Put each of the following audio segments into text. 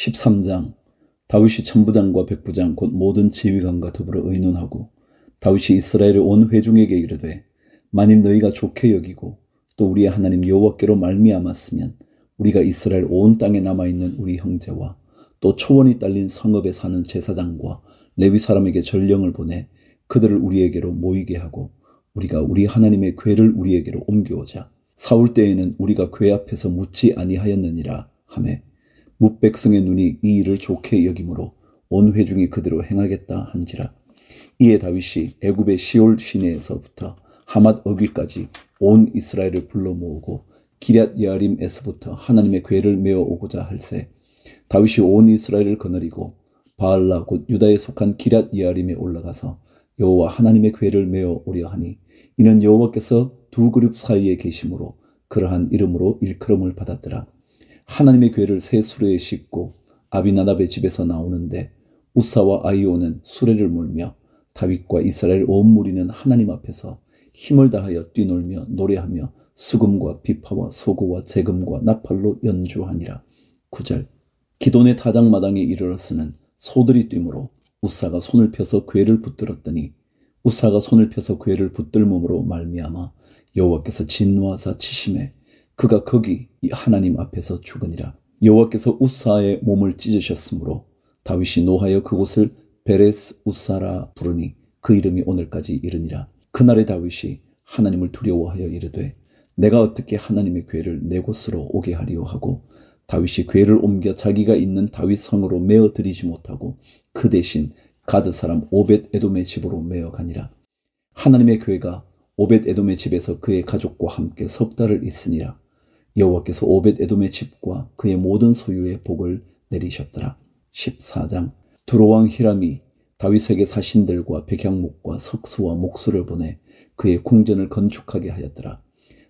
13장 다윗이 천부장과 백부장 곧 모든 지휘관과 더불어 의논하고 다윗이 이스라엘의 온 회중에게 이르되 만일 너희가 좋게 여기고 또 우리의 하나님 여호와께로 말미암았으면 우리가 이스라엘 온 땅에 남아 있는 우리 형제와 또 초원이 딸린 성읍에 사는 제사장과 레위 사람에게 전령을 보내 그들을 우리에게로 모이게 하고 우리가 우리 하나님의 궤를 우리에게로 옮겨오자. 사울 때에는 우리가 궤 앞에서 묻지 아니하였느니라 하매 뭇백성의 눈이 이 일을 좋게 여김으로 온 회중이 그대로 행하겠다 한지라. 이에 다윗이 애굽의 시올 시내에서부터 하맛 어귀까지 온 이스라엘을 불러 모으고 기럇 예아림에서부터 하나님의 궤를 메어 오고자 할세 다윗이 온 이스라엘을 거느리고 바알라 곧 유다에 속한 기럇 예아림에 올라가서 여호와 하나님의 궤를 메어 오려 하니 이는 여호와께서 두 그룹 사이에 계심으로 그러한 이름으로 일컬음을 받았더라 하나님의 궤를 새 수레에 싣고 아비나답의 집에서 나오는데 우사와 아이오는 수레를 몰며 다윗과 이스라엘 온 무리는 하나님 앞에서 힘을 다하여 뛰놀며 노래하며 수금과 비파와 소고와 재금과 나팔로 연주하니라. 9절 기돈의 타작마당에 이르렀으는 소들이 뛰므로 우사가 손을 펴서 궤를 붙들었더니 우사가 손을 펴서 궤를 붙들므로 말미암아 여호와께서 진노하사 치심에 그가 거기 하나님 앞에서 죽으니라. 여호와께서 우사의 몸을 찢으셨으므로 다윗이 노하여 그곳을 베레스 우사라 부르니 그 이름이 오늘까지 이르니라. 그날의 다윗이 하나님을 두려워하여 이르되 내가 어떻게 하나님의 궤를 내 곳으로 오게 하리오 하고 다윗이 궤를 옮겨 자기가 있는 다윗 성으로 메어 들이지 못하고 그 대신 가드 사람 오벳 에돔의 집으로 메어 가니라. 하나님의 궤가 오벳 에돔의 집에서 그의 가족과 함께 석 달을 있으니라. 여호와께서 오벳 에돔의 집과 그의 모든 소유의 복을 내리셨더라. 14장 두로왕 히람이 다윗에게 사신들과 백향목과 석수와 목수를 보내 그의 궁전을 건축하게 하였더라.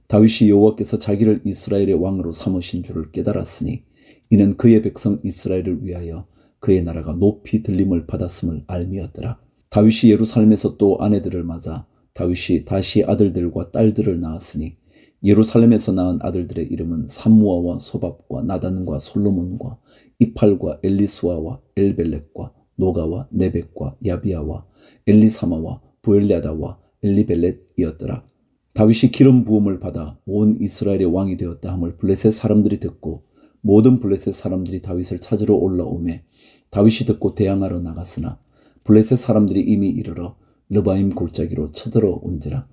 다윗이 여호와께서 자기를 이스라엘의 왕으로 삼으신 줄을 깨달았으니 이는 그의 백성 이스라엘을 위하여 그의 나라가 높이 들림을 받았음을 알미었더라. 다윗이 예루살렘에서 또 아내들을 맞아 다윗이 다시 아들들과 딸들을 낳았으니 예루살렘에서 낳은 아들들의 이름은 삼무아와 소밥과 나단과 솔로몬과 이팔과 엘리스와와 엘벨렉과 노가와 네벡과 야비아와 엘리사마와 부엘리아다와 엘리벨렛이었더라. 다윗이 기름 부음을 받아 온 이스라엘의 왕이 되었다 함을 블레셋 사람들이 듣고 모든 블레셋 사람들이 다윗을 찾으러 올라오매 다윗이 듣고 대항하러 나갔으나 블레셋 사람들이 이미 이르러 르바임 골짜기로 쳐들어 온지라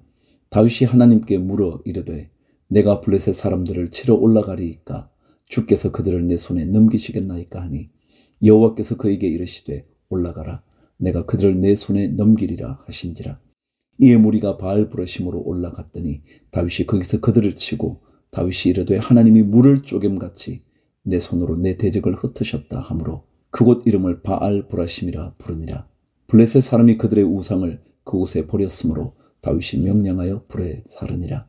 다윗이 하나님께 물어 이르되 내가 블레셋 사람들을 치러 올라가리이까? 주께서 그들을 내 손에 넘기시겠나이까 하니 여호와께서 그에게 이르시되 올라가라. 내가 그들을 내 손에 넘기리라 하신지라. 이에 무리가 바알 부르심으로 올라갔더니 다윗이 거기서 그들을 치고 다윗이 이르되 하나님이 물을 쪼겜같이 내 손으로 내 대적을 흩으셨다 하므로 그곳 이름을 바알 부라심이라 부르니라. 블레셋 사람이 그들의 우상을 그곳에 버렸으므로 다윗이 명령하여 불에 사르니라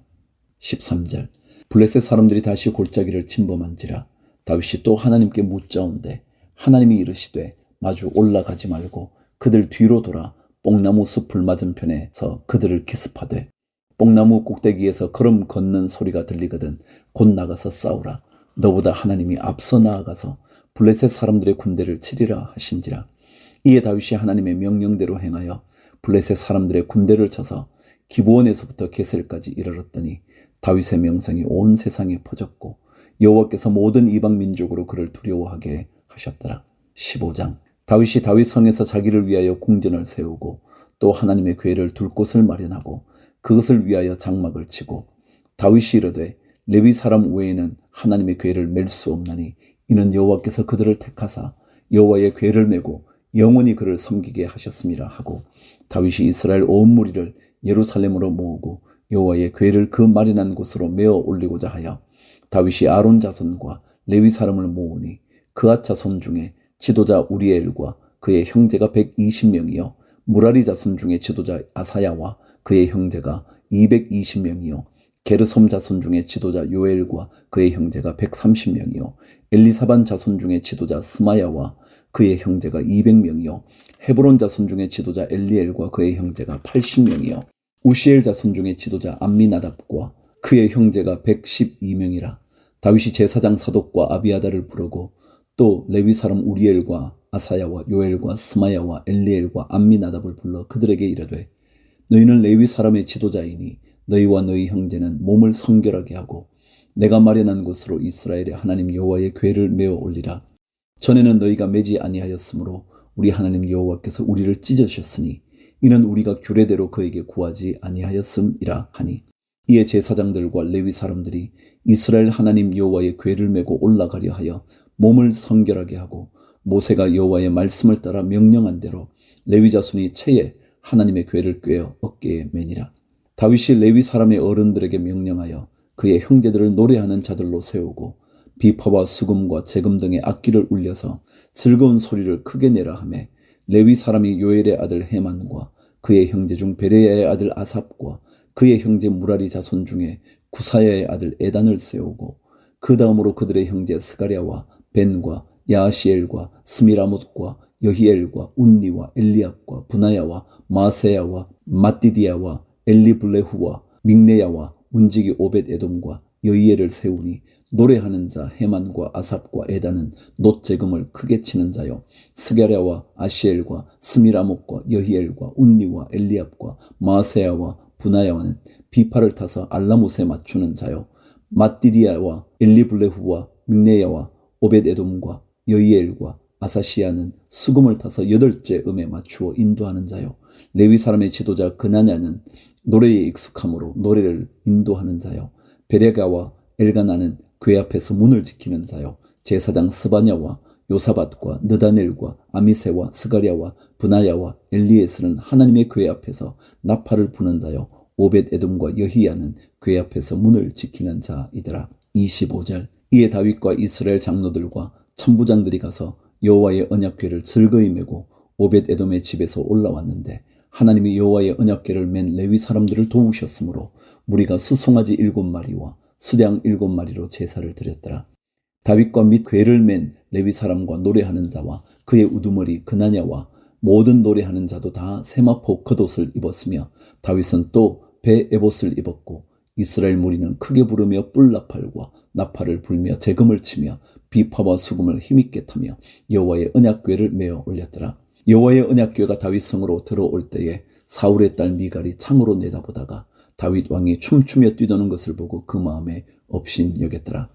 13절. 블레셋 사람들이 다시 골짜기를 침범한지라 다윗이 또 하나님께 묻자온데 하나님이 이르시되 마주 올라가지 말고 그들 뒤로 돌아 뽕나무 숲을 맞은편에서 그들을 기습하되 뽕나무 꼭대기에서 걸음 걷는 소리가 들리거든 곧 나가서 싸우라. 너보다 하나님이 앞서 나아가서 블레셋 사람들의 군대를 치리라 하신지라. 이에 다윗이 하나님의 명령대로 행하여 블레셋 사람들의 군대를 쳐서 기브온에서부터 게셀까지 이르렀더니 다윗의 명성이 온 세상에 퍼졌고 여호와께서 모든 이방 민족으로 그를 두려워하게 하셨더라. 15장 다윗이 다윗 성에서 자기를 위하여 궁전을 세우고 또 하나님의 궤를 둘 곳을 마련하고 그것을 위하여 장막을 치고 다윗이 이르되 레위 사람 외에는 하나님의 궤를 맬 수 없나니 이는 여호와께서 그들을 택하사 여호와의 궤를 메고 영원히 그를 섬기게 하셨습니다 하고 다윗이 이스라엘 온 무리를 예루살렘으로 모으고 여호와의 궤를 그 마련한 곳으로 메어 올리고자 하여 다윗이 아론 자손과 레위 사람을 모으니 그앗 자손 중에 지도자 우리엘과 그의 형제가 120명이요. 무라리 자손 중에 지도자 아사야와 그의 형제가 220명이요. 게르솜 자손 중에 지도자 요엘과 그의 형제가 130명이요. 엘리사반 자손 중에 지도자 스마야와 그의 형제가 200명이요. 헤브론 자손 중에 지도자 엘리엘과 그의 형제가 80명이요 우시엘 자손 중에 지도자 암미나답과 그의 형제가 112명이라 다윗이 제사장 사독과 아비아다를 부르고 또 레위 사람 우리엘과 아사야와 요엘과 스마야와 엘리엘과 암미나답을 불러 그들에게 이르되 너희는 레위 사람의 지도자이니 너희와 너희 형제는 몸을 성결하게 하고 내가 마련한 곳으로 이스라엘의 하나님 여호와의 궤를 메어 올리라. 전에는 너희가 매지 아니하였으므로 우리 하나님 여호와께서 우리를 찢으셨으니 이는 우리가 규례대로 그에게 구하지 아니하였음이라 하니 이에 제사장들과 레위 사람들이 이스라엘 하나님 여호와의 궤를 메고 올라가려 하여 몸을 성결하게 하고 모세가 여호와의 말씀을 따라 명령한 대로 레위 자손이 채에 하나님의 궤를 꿰어 어깨에 매니라. 다윗이 레위 사람의 어른들에게 명령하여 그의 형제들을 노래하는 자들로 세우고 비파와 수금과 재금 등의 악기를 울려서 즐거운 소리를 크게 내라 하매 레위 사람이 요엘의 아들 헤만과 그의 형제 중 베레야의 아들 아삽과 그의 형제 무라리 자손 중에 구사야의 아들 에단을 세우고 그 다음으로 그들의 형제 스가랴와 벤과 야시엘과 스미라못과 여히엘과 운니와 엘리압과 분하야와 마세야와 마띠디야와 엘리블레후와 믹네야와 문지기 오벳 에돔과 여이엘을 세우니 노래하는 자 헤만과 아삽과 에단은 놋재금을 크게 치는 자요. 스가랴와 아시엘과 스미라목과 여히엘과 운니와 엘리압과 마세야와 분하야와는 비파를 타서 알라못에 맞추는 자요. 마띠디야와 엘리블레후와 믹네야와 오벳 에돔과 여이엘과 아사시아는 수금을 타서 여덟째 음에 맞추어 인도하는 자요. 레위 사람의 지도자 그나냐는 노래에 익숙함으로 노래를 인도하는 자요. 베레가와 엘가나는 궤 앞에서 문을 지키는 자요. 제사장 스바냐와 요사밭과 느다넬과 아미세와 스가랴와 분하야와 엘리에스는 하나님의 궤 앞에서 나팔을 부는 자요. 오벳 에돔과 여히야는 궤 앞에서 문을 지키는 자이더라. 25절. 이에 다윗과 이스라엘 장로들과 천부장들이 가서 여호와의 언약궤를 즐거이 메고 오벳 에돔의 집에서 올라왔는데 하나님이 여호와의 언약궤를 맨 레위 사람들을 도우셨으므로 무리가 수송아지 일곱 마리와 수량 일곱 마리로 제사를 드렸더라. 다윗과 및 궤를 맨 레위 사람과 노래하는 자와 그의 우두머리 그나냐와 모든 노래하는 자도 다 세마포 겉옷을 입었으며 다윗은 또 배 에봇을 입었고 이스라엘 무리는 크게 부르며 뿔나팔과 나팔을 불며 재금을 치며 비파와 수금을 힘있게 타며 여호와의 언약궤를 메어 올렸더라. 여호와의 언약궤가 다윗 성으로 들어올 때에 사울의 딸 미갈이 창으로 내다보다가 다윗 왕이 춤추며 뛰도는 것을 보고 그 마음에 업신 여겼더라.